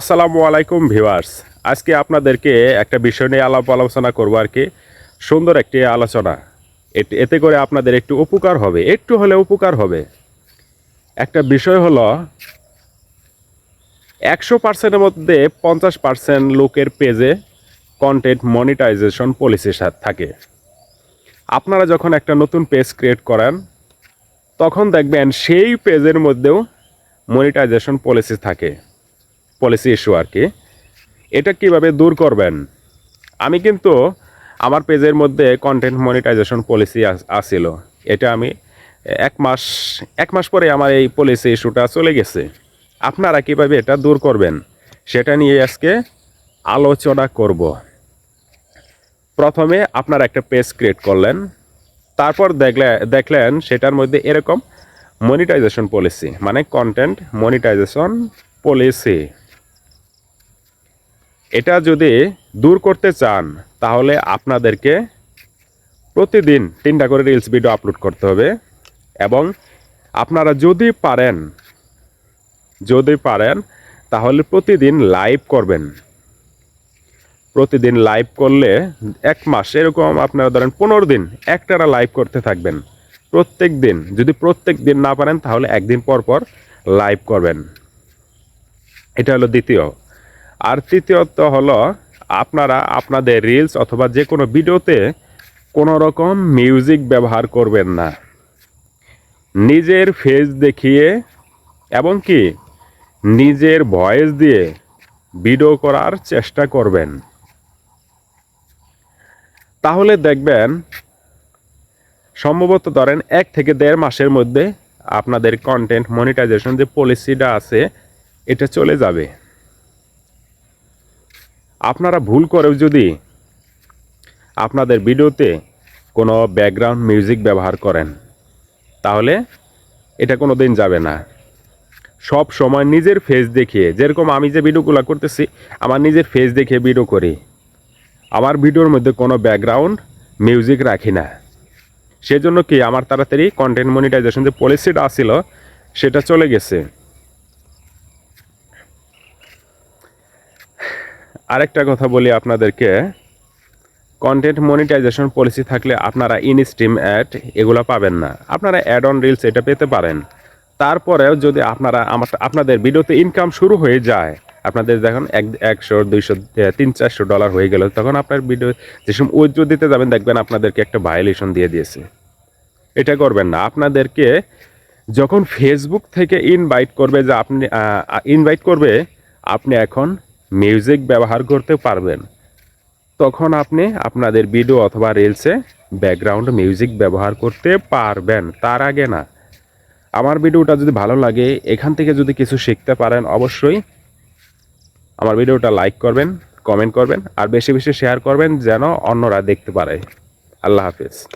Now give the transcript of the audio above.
আসসালামু আলাইকুম ভিউয়ার্স। আজকে আপনাদেরকে একটা বিষয় নিয়ে আলাপ আলোচনা করব আর কি। সুন্দর একটি আলোচনা। এতে করে আপনাদের একটু উপকার হবে, একটু হলে উপকার হবে। একটা বিষয় হলো, একশো পার্সেন্টের মধ্যে পঞ্চাশ পার্সেন্ট লোকের পেজে কন্টেন্ট মনিটাইজেশন পলিসি থাকে। আপনারা যখন একটা নতুন পেজ ক্রিয়েট করেন, তখন দেখবেন সেই পেজের মধ্যেও মনিটাইজেশন পলিসি থাকে। পলিসি ইস্যু আর কি। এটা কীভাবে দূর করবেন? আমি কিন্তু আমার পেজের মধ্যে কন্টেন্ট মনিটাইজেশন পলিসি আসছিল এটা আমি এক মাস এক মাস পরে আমার এই পলিসি ইস্যুটা চলে গেছে। আপনারা কীভাবে এটা দূর করবেন? সেটা নিয়ে আজকে আলোচনা করব। প্রথমে আপনারা একটা পেজ ক্রিয়েট করলেন। তারপর দেখলে, দেখলেন সেটার মধ্যে এরকম মনিটাইজেশন পলিসি মানে কন্টেন্ট মনিটাইজেশন পলিসি এটা যদি দূর করতে চান, তাহলে আপনাদেরকে প্রতিদিন তিনটা করে রিলস ভিডিও আপলোড করতে হবে। এবং আপনারা যদি পারেন যদি পারেন, তাহলে প্রতিদিন লাইভ করবেন। প্রতিদিন লাইভ করলে এক মাস, এরকম আপনারা ধরেন পনেরো দিন একটানা লাইভ করতে থাকবেন। প্রত্যেক দিন, যদি প্রত্যেক দিন না পারেন, তাহলে একদিন পর পর লাইভ করবেন। এটা হলো দ্বিতীয় আর তৃতীয়ত হলো, আপনারা আপনাদের রিলস অথবা যে কোনো ভিডিওতে কোনো রকম মিউজিক ব্যবহার করবেন না। নিজের ফেস দেখিয়ে এবং কি, নিজের ভয়েস দিয়ে ভিডিও করার চেষ্টা করবেন। তাহলে দেখবেন, সম্ভবত ধরেন এক থেকে দেড় মাসের মধ্যে আপনাদের কন্টেন্ট মনিটাইজেশন যে পলিসিটা আছে, এটা চলে যাবে। আপনারা ভুল করেও যদি আপনাদের ভিডিওতে কোনো ব্যাকগ্রাউন্ড মিউজিক ব্যবহার করেন, তাহলে এটা কোনো দিন যাবে না। সব সময় নিজের ফেস দেখিয়ে, যেরকম আমি যে ভিডিওগুলো করতেছি, আমার নিজের ফেস দেখিয়ে ভিডিও করি। আমার ভিডিওর মধ্যে কোনো ব্যাকগ্রাউন্ড মিউজিক রাখি না। সেজন্য কি আমার তাড়াতাড়ি কন্টেন্ট মনিটাইজেশন যে পলিসিটা আসছিল সেটা চলে গেছে। আরেকটা কথা বলি আপনাদেরকে। কন্টেন্ট মনিটাইজেশন পলিসি থাকলে আপনারা ইন স্ট্রিম অ্যাড এগুলো পাবেন না। আপনারা অ্যাড অন রিলস এটা পেতে পারেন। তারপরেও যদি আপনারা আমার আপনাদের ভিডিওতে ইনকাম শুরু হয়ে যায়, আপনাদের যখন এক, একশো, দুইশো তিন, চারশো ডলার হয়ে গেল, তখন আপনার ভিডিও যেসব উইথড্র দিতে যাবেন, দেখবেন আপনাদেরকে একটা ভায়োলেশন দিয়ে দিয়েছে। এটা করবেন না। আপনাদেরকে যখন ফেসবুক থেকে ইনভাইট করবে যে আপনি ইনভাইট করবে, আপনি এখন মিউজিক ব্যবহার করতে পারবেন। তখন আপনি আপনাদের ভিডিও অথবা রিলসে ব্যাকগ্রাউন্ড মিউজিক ব্যবহার করতে পারবেন, তার আগে না। আমার ভিডিওটা যদি ভালো লাগে, এখান থেকে যদি কিছু শিখতে পারেন, অবশ্যই আমার ভিডিওটা লাইক করবেন, কমেন্ট করবেন, আর বেশি বেশি শেয়ার করবেন যেন অন্যরা দেখতে পারে। আল্লাহ হাফিজ।